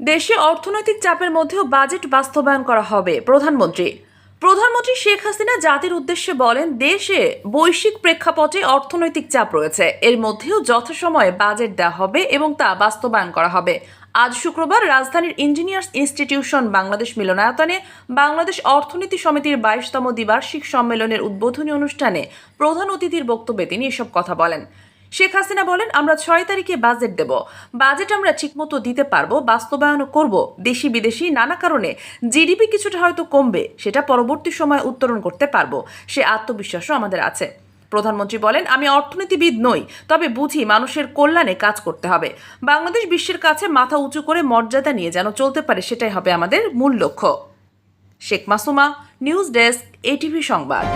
দেশে অর্থনৈতিক চাপের মধ্যেও বাজেট বাস্তবায়ন করা হবে, প্রধানমন্ত্রী। প্রধানমন্ত্রী শেখ হাসিনা জাতির উদ্দেশ্যে বলেন, দেশে বৈশ্বিক প্রেক্ষাপটে অর্থনৈতিক চাপ রয়েছে। এর মধ্যেও যথাসময়ে বাজেট দেওয়া হবে এবং তা বাস্তবায়ন করা হবে। আজ শুক্রবার রাজধানীর ইঞ্জিনিয়ার্স ইনস্টিটিউশন বাংলাদেশ মিলনায়তনে বাংলাদেশ অর্থনীতি সমিতির বাইশতম দ্বিবার্ষিক সম্মেলনের উদ্বোধনী অনুষ্ঠানে প্রধান অতিথির বক্তব্যে তিনি এসব কথা বলেন। শেখ হাসিনা বলেন, আমরা ছয় তারিখে বাজেট দেব। বাজেট আমরা ঠিকমতো দিতে পারব বাস্তবায়নও করব। দেশি বিদেশি নানা কারণে জিডিপি কিছুটা হয়তো কমবে, সেটা পরবর্তী সময় উত্তরণ করতে পারব। সে আত্মবিশ্বাসও আমাদের আছে। প্রধানমন্ত্রী বলেন, আমি অর্থনীতিবিদ নই, তবে বুঝি মানুষের কল্যাণে কাজ করতে হবে। বাংলাদেশ বিশ্বের কাছে মাথা উঁচু করে মর্যাদা নিয়ে যেন চলতে পারে, সেটাই হবে আমাদের মূল লক্ষ্য। Sheikh Masuma, news desk, ATV সংবাদ।